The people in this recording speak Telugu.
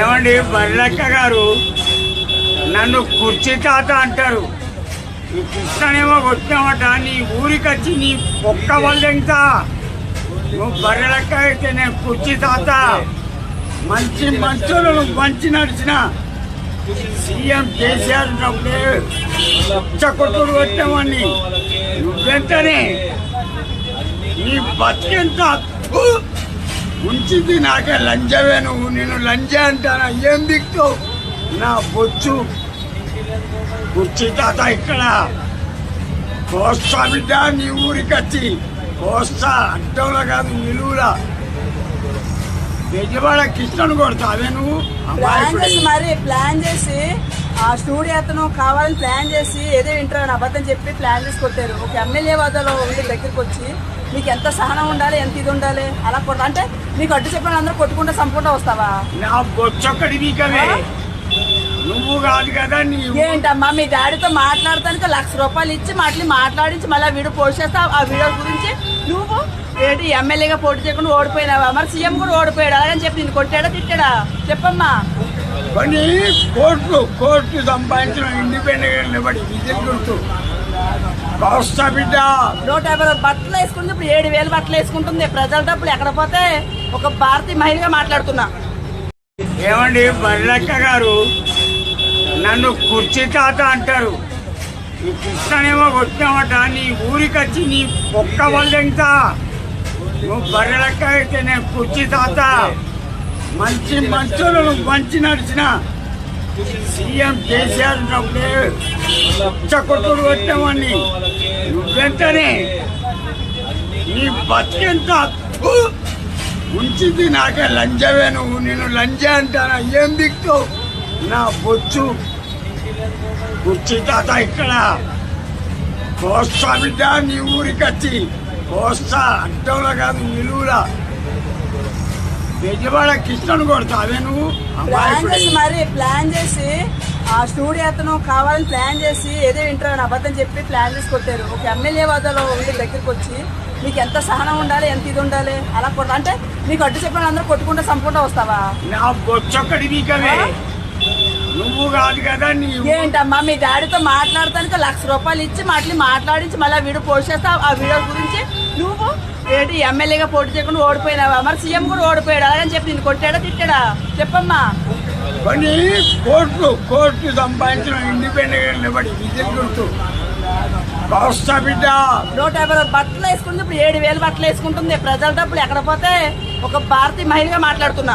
ఏమండి బర్లక్క గారు? నన్ను కుర్చీ తాత అంటారు. ఈ కృష్ణనేమో కొట్టినామట నీ ఊరికి వచ్చి నీ ఒక్క వాళ్ళెంత నువ్వు బర్రెలక్క అయితే నేను కుర్చీ తాత. మంచి మంచులను మంచి నడిచిన. సీఎం కేసీఆర్ ఉన్నప్పుడే కొట్టుడు కొట్టామని. నువ్వెంతనే? నీ బతికెంత? ఉంచింది నాకే లంజవే నువ్వు నేను లంజ అంటానా? ఏం దిక్కు? నా బొచ్చు. కుర్చీ తాత ఇక్కడ. కోస్తా బిడ్డ నీ ఊరికి వచ్చి కోస్తా అడ్డంలో కాదు నిలువులా. బెజవాడ కృష్ణను కొడతావే నువ్వు? ప్లాన్ అమాయకుడే. చేసి మరి ప్లాన్ చేసి ఆ స్టూడియో అతను కావాలని ప్లాన్ చేసి ఏదో ఇంటర్ అని అబద్ధం చెప్పి ప్లాన్ చేసి కొట్టారు. ఒక ఎమ్మెల్యే హోదాలో ఉండి దగ్గరికి వచ్చి మీకు ఎంత సహనం ఉండాలి ఎంత ఇది ఉండాలి అలా కొట్ట అంటే నీకు అడ్డు చెప్పిన అందరూ కొట్టుకుంటూ సంపుకుంటూ వస్తావా? నా నువ్వు కాదు ఏంటమ్మా మీ డాడీతో మాట్లాడటానికి లక్ష రూపాయలు ఇచ్చి మాటలు మాట్లాడించి మళ్ళీ వీడియో పోస్ట్ చేస్తావు ఆ వీడియో గురించి? నువ్వు ఏంటి ఎమ్మెల్యేగా పోటీ చేయకుండా ఓడిపోయినావా? మరి సీఎం కూడా ఓడిపోయాడు అలాగని చెప్పి నేను కొట్టాడా తిట్టాడా? చెప్పమ్మా. కొన్ని కోట్లు కోట్లు సంపాదించిన ఇండిపెండెంట్ నిలబడి బిడ్డ. నూట యాభై బట్టలు వేసుకుంది ఇప్పుడు ఏడు వేలు బట్టలు వేసుకుంటుంది. ప్రజల డబ్బులు ఎక్కడ పోతే ఒక భారతీయ మహిళగా మాట్లాడుతున్నా. ఏమండి బర్లక్క గారు నన్ను కుర్చీ తాత అంటారు. ఈ కృష్ణనేమో కొట్టినామట నీ ఊరికి వచ్చి నీ ఒక్క వాళ్ళెంత నువ్వు బర్రెలక్క అయితే నేను కుర్చీ తాత. మంచి మంచులను మంచి నడిచిన. సీఎం కేసీఆర్ ఉన్నప్పుడే కొట్టుడు కొట్టామని. నువ్వెంతనే నీ బతికెంత? ఉంచింది నాకే లంజవే నువ్వు నేను లంజ అంటానా? ఏం దిక్కు? నా బొచ్చు. కుర్చీ తాత ఇక్కడ. కోస్తా బిడ్డ నీ ఊరికి వచ్చి కోస్తా అడ్డంలో కాదు నిలువులా. బెజవాడ కృష్ణను కొడతావే నువ్వు? ప్లాన్. చేసి మరి ప్లాన్ చేసి ఆ స్టూడియో అతను కావాలని ప్లాన్ చేసి ఏదో ఇంటర్ అని అబద్ధం చెప్పి ప్లాన్ చేసి కొట్టారు. ఒక ఎమ్మెల్యే హోదాలో ఉండి దగ్గరికి వచ్చి మీకు ఎంత సహనం ఉండాలి? ఎంత ఇది ఉండాలి? అలా కొట్ట అంటే నీకు అడ్డు చెప్పిన అందరూ కొట్టుకుంటూ సంపుకుంటూ వస్తావా? నా బొచ్చొక్కడి కాదు కదా ఏంటమ్మా మీ డాడీతో మాట్లాడటానికి లక్ష రూపాయలు ఇచ్చి మాటలు మాట్లాడించి మళ్ళీ వీడియో పోస్ట్ చేస్తావు ఆ వీడియో గురించి? నువ్వు ఏంటి ఎమ్మెల్యేగా పోటీ చేయకుండా ఓడిపోయినావా? మరి సీఎం కూడా ఓడిపోయాడు అలాగని చెప్పి నేను కొట్టాడా తిట్టాడా? చెప్పమ్మా. కొన్ని కోట్లు కోట్లు సంపాదించిన ఇండిపెండెంట్ నిలబడి విజయ్ గుర్తు కోస్తా బిడ్డ. నూట యాభై బట్టలు వేసుకుంది ఇప్పుడు ఏడు వేలు బట్టలు వేసుకుంటుంది. ప్రజల డబ్బులు ఎక్కడ పోతే? ఒక భారతీయ మహిళగా మాట్లాడుతున్నా.